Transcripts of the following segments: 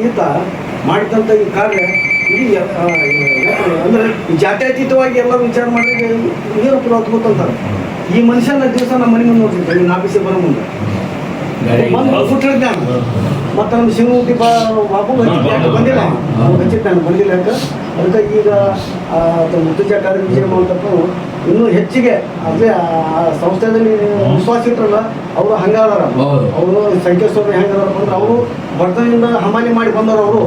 ಈತ ಮಾಡಿದಂಥ ಈ ಕಾರ್ಯ ಅಂದ್ರೆ ಜಾತ್ಯತೀತವಾಗಿ ಎಲ್ಲ ವಿಚಾರ ಮಾಡಿದ್ರೆ ಏನಪ್ಪ ಅದ್ಭುತ ಅಂತಾರೆ ಈ ಮನುಷ್ಯನ ದಿವಸ ನಮ್ಮ ಮನೆ ಮುಂದೆ ನೋಡ್ತಿದ್ದೆ ಈ ಆಫೀಸಿಗೆ ಬರೋ ಮುಂದೆ. ಬಂದು ಫುಟ್ರ ಜ್ಞಾನ ಮತ್ತು ನಮ್ಮ ಶಿವಮೂರ್ತಿ ಬಾ ಬಾಬು ಹಚ್ಚಿದ್ದೆ ಬಂದಿಲ್ಲ? ಅವ್ನು ಬಂದಿಲ್ಲ ಯಾಕೆ? ಅದಕ್ಕೆ ಈಗ ಮುತ್ತುಜ ಕಾರ್ಯಕ್ರಮ ಇನ್ನೂ ಹೆಚ್ಚಿಗೆ ಅದೇ ಆ ಸಂಸ್ಥೆಯಲ್ಲಿ ವಿಶ್ವಾಸ ಇಟ್ಟರಲ್ಲ ಅವರು ಹಂಗಾದಾರ. ಅವರು ಸಂಕೇಶ್ವರ ಹೆಂಗಾದಾರಪ್ಪ ಅಂದ್ರೆ ಅವರು ಬರ್ತದಿಂದ ಹಮಾಲಿ ಮಾಡಿ ಬಂದವರು ಅವರು.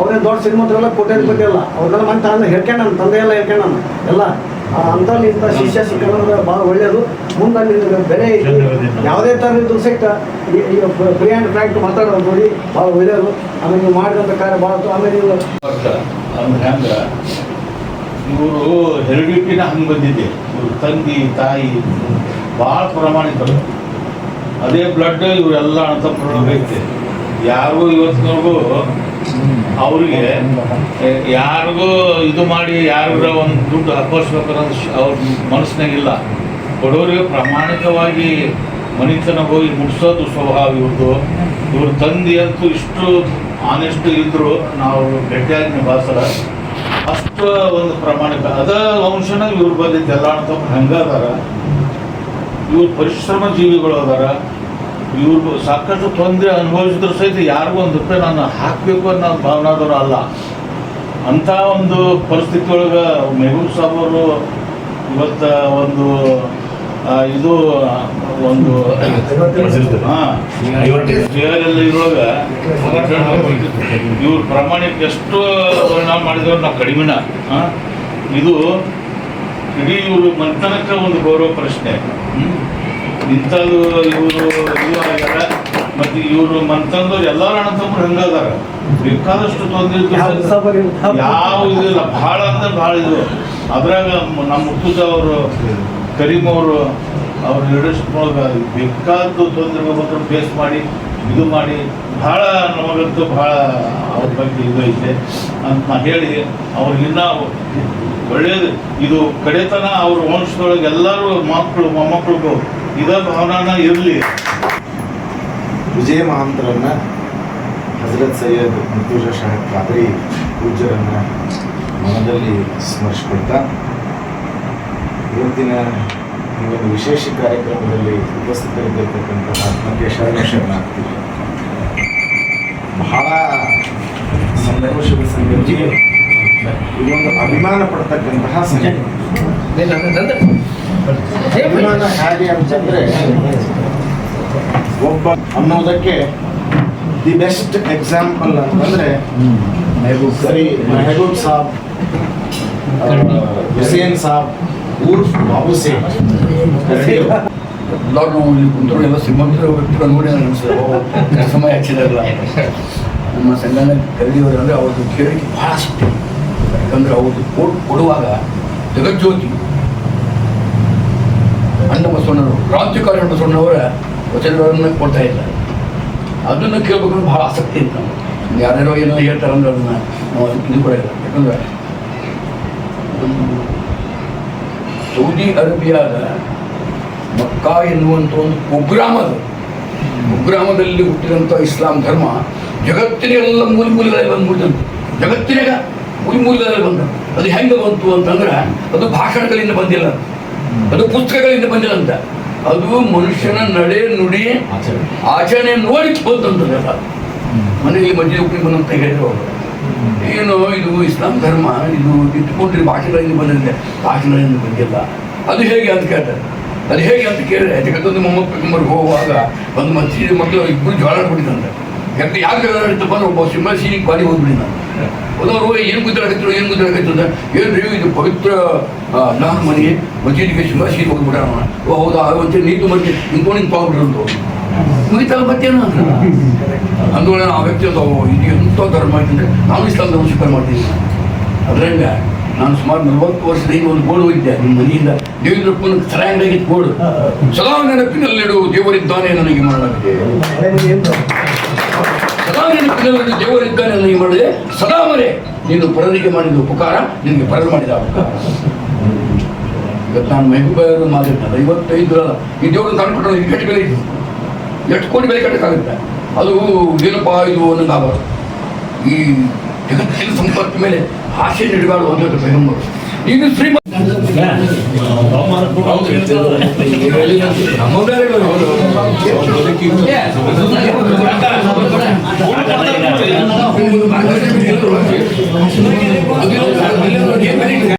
ಅವರೇ ದೊಡ್ಡ ಶ್ರೀಮಂತರೆಲ್ಲ ಕೋಟ್ಯಾಧಿಪತಿ ಅಲ್ಲ ಅವ್ರನ್ನೆಲ್ಲ ಮಂತ ಅಂದ್ರೆ ಹೇಳ್ಕೊಂಡ ತಂದೆ ಎಲ್ಲ ಹೇಳ್ಕೊಂಡ ಎಲ್ಲ. ಅಂತಲ್ಲಿ ಇಂಥ ಶಿಷ್ಯ ಸಿಕ್ಕಂದ್ರೆ ಭಾಳ ಒಳ್ಳೆಯದು. ಮುಂದೆ ಬೆಲೆ ಯಾವುದೇ ಥರದ್ದು ಸೆಕ್ಟ ಫ್ರೀ ಆ್ಯಂಡ್ ಫ್ರ್ಯಾಂಕ್ ಮಾತಾಡೋದು ನೋಡಿ ಭಾಳ ಒಳ್ಳೆಯದು. ಆಮೇಲೆ ನೀವು ಮಾಡಿದಂಥ ಕಾರ್ಯ ಭಾಳ ಆಮೇಲೆ ನೀವು ಹೆಂಗ ಇವರು ಹೆರಿಡಿಟಿನ ಹಂಗೆ ಬಂದಿದೆ ಇವ್ರ ತಂಗಿ ತಾಯಿ ಭಾಳ ಪ್ರಾಮಾಣಿಕರು ಅದೇ ಬ್ಲಡ್ ಇವರೆಲ್ಲ ಅಂತ ಬೈತೆ. ಯಾರು ಇವತ್ತಿನವರೆಗೂ ಅವ್ರಿಗೆ ಯಾರಿಗೂ ಇದು ಮಾಡಿ, ಯಾರಿಗೂ ಒಂದು ದುಡ್ಡು ಹಾಕೋಸ್ಬೇಕನ್ನೋದು ಅವ್ರ ಮನಸ್ಸಿನಾಗಿಲ್ಲ. ಬಡವರಿಗೆ ಪ್ರಾಮಾಣಿಕವಾಗಿ ಮನಿತನ ಹೋಗಿ ಮುಟ್ಸೋದು ಸ್ವಭಾವ ಇವ್ರದ್ದು ಇವ್ರ ತಂದೆ ಅಂತೂ ಇಷ್ಟು ಆನೆಸ್ಟ್ ಇದ್ರು, ನಾವು ಭೇಟಿಯಾಗಿ ಬಾಸರ ಅಷ್ಟು ಒಂದು ಪ್ರಾಮಾಣಿಕ. ಅದ ವಂಶನ ಇವ್ರ ಬಂದಿದ್ದೆಲ್ಲ ಅಂತ ಹಂಗಾದಾರ ಇವ್ರು ಪರಿಶ್ರಮ ಜೀವಿಗಳು ಅದಾರ. ಇವ್ರು ಸಾಕಷ್ಟು ತೊಂದರೆ ಅನುಭವಿಸಿದ್ರು ಸಹಿತ ಯಾರಿಗೂ ಒಂದು ರೂಪಾಯಿ ನಾನು ಹಾಕಬೇಕು ಅನ್ನೋ ಭಾವನಾದವರು ಅಲ್ಲ. ಅಂಥ ಒಂದು ಪರಿಸ್ಥಿತಿ ಒಳಗೆ ಮೆಹಬೂಬ್ ಸಾಬ್ ಅವರು ಇವತ್ತು ಒಂದು ಇದು, ಒಂದು ಇರುವಾಗ ಇವ್ರ ಪ್ರಮಾಣಕ್ಕೆ ಎಷ್ಟು ಪರಿಣಾಮ ಮಾಡಿದ್ರು ನಾವು ಕಡಿಮೆನ? ಇದು ಇಡೀ ಇವರು ಮಂಥನಕ್ಕೆ ಒಂದು ಗೌರವ ಪ್ರಶ್ನೆ. ಇಂಥದ್ದು ಇವರು ಇದು ಆಗ್ಯಾರ ಮತ್ತು ಇವರು ಮಂತಂದು ಎಲ್ಲರೂ ಅಣ್ಣತಮ್ಮರು ಹಂಗದಾರ ಬೇಕಾದಷ್ಟು ತೊಂದರೆ ಯಾವ? ಇದಿಲ್ಲ. ಭಾಳ ಅಂದ್ರೆ ಭಾಳ ಇದು. ಅದ್ರಾಗ ನಮ್ಮ ಮುತ್ತುಜ ಅವರು ಕರೀಮ್ ಅವರು ಅವ್ರ ಲೀಡರ್ಶಿಪ್ ಒಳಗೆ ಬೇಕಾದ್ದು ತೊಂದರೆ ಬಂದ್ರೆ ಫೇಸ್ ಮಾಡಿ ಇದು ಮಾಡಿ ಭಾಳ ನಮಗಂತೂ ಭಾಳ ಅವ್ರ ಬಗ್ಗೆ ಇದು ಐತೆ ಅಂತ ನಾ ಹೇಳಿ ಅವ್ರಿಗಿನ್ನ ಒಳ್ಳೇದು. ಇದು ಕಡೆತನ ಅವ್ರ ವಂಶದೊಳಗೆ ಎಲ್ಲರೂ ಮಕ್ಕಳು ಮೊಮ್ಮಕ್ಕಳಿಗೂ ಇದೇ ಭಾವನಾನ ಇರಲಿ. ವಿಜಯ ಮಹಾಂತರನ್ನ ಹಜರತ್ ಸೈಯದ್ ಮುರ್ತುಜಾ ಶಾಹ್ ಖಾದ್ರಿ ಪೂಜ್ಯರನ್ನ ಮನದಲ್ಲಿ ಸ್ಮರಿಸ್ಕೊಳ್ತಾ ಇವತ್ತಿನ ಈ ಒಂದು ವಿಶೇಷ ಕಾರ್ಯಕ್ರಮದಲ್ಲಿ ಉಪಸ್ಥಿತರಿದ್ದಿರ್ತಕ್ಕಂತಹ ಆತ್ಮಕ್ಕೆ ಶರಣ ಶರಣಾಗ್ತೀವಿ ಬಹಳ ಸಂತೋಷದ ಸಂಗತಿ ಇದೊಂದು ಅಭಿಮಾನ ಪಡ್ತಕ್ಕಂತಹ ಸಂಗತಿ. ಅಭಿಮಾನ ಹೇಗೆ ಅಂತಂದ್ರೆ ಒಬ್ಬ ಅನ್ನೋದಕ್ಕೆ ದಿ ಬೆಸ್ಟ್ ಎಕ್ಸಾಂಪಲ್ ಅಂತಂದ್ರೆ ಸರಿ ಮೆಹಬೂಬ್ ಸಾಬ್ ಹುಸೇನ್ ಸಾಬ್ ಊರ್ಫ್ ಬಾಬು ಸೇನ್ ಎಲ್ಲರೂ ಇಲ್ಲಿ ಕುಂತರು ಎಲ್ಲ ಶ್ರೀಮಂತರ ವ್ಯಕ್ತಿಗಳು ನೋಡಿ ಅನಿಸ್ತದೆ ಸಮಯ ಹಚ್ಚಿದಾರಲ್ಲ. ನಮ್ಮ ಸಂಘನ ಕರೆದಿವರು ಅಂದರೆ ಅವ್ರದ್ದು ಕೇಳಿಕೆ ಭಾಳ ಸಿಕ್ತು ಯಾಕಂದ್ರೆ ಅವ್ರದ್ದು ಕೋಟ್ ಕೊಡುವಾಗ ಜಗಜ್ಯೋತಿ ಅಣ್ಣ ಅಣ್ಣ ಬಸವಣ್ಣವರ ವಚನಗಳನ್ನು ಕೊಡ್ತಾ ಇದ್ದಾರೆ ಅದನ್ನು ಕೇಳಬೇಕು ಬಹಳ ಆಸಕ್ತಿ ಇತ್ತು ನಾವು ಯಾರ್ಯಾರೋ ಏನೋ ಹೇಳ್ತಾರೆ ಅಂದ್ರೆ ಅದನ್ನು ನಾವು ಕೂಡ ಯಾಕಂದ್ರೆ ಸೌದಿ ಅರೇಬಿಯಾದ ಮಕ್ಕಾ ಎನ್ನುವಂಥ ಒಂದು ಕುಗ್ರಾಮ ಅದು. ಕುಗ್ರಾಮದಲ್ಲಿ ಹುಟ್ಟಿದಂಥ ಇಸ್ಲಾಂ ಧರ್ಮ ಜಗತ್ತಿನ ಎಲ್ಲ ಮೂಲ ಮೂಲಗಳಲ್ಲಿ ಬಂದು ಮುಟ್ಟಿದಂತೆ ಜಗತ್ತಿನಾಗ ಮೂಲ ಮೂಲಗಳಲ್ಲಿ ಬಂದ. ಅದು ಹೆಂಗೆ ಬಂತು ಅಂತಂದ್ರೆ ಅದು ಭಾಷಣಗಳಿಂದ ಬಂದಿಲ್ಲ. ಅದು ಪುಸ್ತಕಗಳಿಂದ ಬಂದಿಲ್ಲ ಅಂತ. ಅದು ಮನುಷ್ಯನ ನಡೆ ನುಡಿ ಆಚರಣೆ. ನೋಡಿ ಬಂತಂತದಲ್ಲ ಮನೆಯಲ್ಲಿ ಮಜ್ಜಿ ಉಪ್ಪಿಗೆ ಬಂದಂತ ಹೇಳಿದ್ರು ಏನು ಇದು ಇಸ್ಲಾಂ ಧರ್ಮ ಇದು ಇಟ್ಕೊಂಡ್ರೆ ಭಾಷೆಗಳಿಂದ ಬಂದಿದೆ. ಭಾಷೆಗಳಿಂದ ಬಂದಿಲ್ಲ. ಅದು ಹೇಗೆ ಅಂತ ಕೇಳ್ತಾರೆ. ಅದು ಹೇಗೆ ಅಂತ ಕೇಳಿದ್ರೆ ಜಗತ್ತೊಂದು ಮೊಮ್ಮಕ್ಕಳು ಹೋಗುವಾಗ ಒಂದು ಮಜ್ಜಿ ಮಕ್ಕಳು ಇಬ್ಬರು ಜ್ವಾಳ ಆಡ್ಬಿಟ್ಟಿದಂತೆ ಯಾಕೆ ಯಾಕೆ ಅಂದ್ರೆ ಒಬ್ಬ ಸಿಂಹ ಸೀನಿಗೆ ಪಾಲಿ ಹೋಗ್ಬಿಟ್ಟಿದ್ದ ಹೋದವರು ಏನು ಗುದ್ದಾಡಕತ್ತಿರು ಏನು ಗುದ್ದಾಡಕತ್ತಿರು ಅಂತ ಏನು ರೀ ಇದು ಪವಿತ್ರ ನಾನು ಮನೆ ಮಸೀದಿಗೆ ಸಿಂಹ ಹೋಗ್ಬಿಡೋಣ ಓ, ಹೌದಾ? ಅಂತ ನೀತು ಮತ್ತೆ ನಿಂತ್ಕೊಂಡು ನಿಂತು ಅಂತ ಮುಗಿತಾಗ ಮತ್ತೇನು ಅಂದ್ರೆ ಆ ವ್ಯಕ್ತಿ ಅದು ಇದು ಎಂಥ ಧರ್ಮ ಐತಂದ್ರೆ ನಾನು ಇಸ್ಲಾಂ ಧರ್ಮ ಸ್ವೀಕಾರ ಮಾಡ್ತೀನಿ. ಅದರಿಂದ ನಾನು ಸುಮಾರು ನಲವತ್ತು ವರ್ಷದಿಂದ ಒಂದು ಗೋಡು ಇದ್ದೆ ನಿಮ್ಮ ಮನೆಯಿಂದ ದೇವೇಂದ್ರಪ್ಪನ ಸರಾಂಗಾಗಿದ್ದ ಗೋಡು ಸದಾ ನೆನಪಿನಲ್ಲಿಡು, ದೇವರಿದ್ದಾನೆ ನನಗೆ ಮಾಡಲಾಗಿದೆ. ಸದಾ ನೆನಪಿನಲ್ಲಿ ದೇವರಿದ್ದಾನೆ ನೀವು ಮಾಡಿದೆ ಸದಾ ಮರೆ ನೀನು ಪರರಿಗೆ ಮಾಡಿದ ಉಪಕಾರ ನಿನಗೆ ಪರರು ಮಾಡಿದ ಉಪಕಾರ. ಇವತ್ತು ನಾನು ಮೆಹಬೂಬ್ ಮಾತಾಡ್ತಾರೆ ಐವತ್ತೈದು ಅಲ್ಲ ಈ ದೇವ್ರನ್ನ ಈ ಕಟ್ಟಿ ಬೆಲೆ ಇದೆ. ಎಷ್ಟು ಕೋಟಿ ಬೆಲೆ ಕಟ್ಟಕ್ಕಾಗುತ್ತೆ? ಅದು ಏನಪ್ಪ ಇದು ಅನ್ನೋ ಆಗಬಾರ್ದು ಈ ಜಗತ್ತಿನ ಸಂಪತ್ತು ಮೇಲೆ ಆಸೆ ನೀಡಬಾರ್ದು ಅಂತ ಪೈಗಂಬರು. ಇದು ಶ್ರೀಮಂತ ನಮ್ಮ আপনারা হয়ে গেল বাংলাদেশের ভিতরে রয়েছে।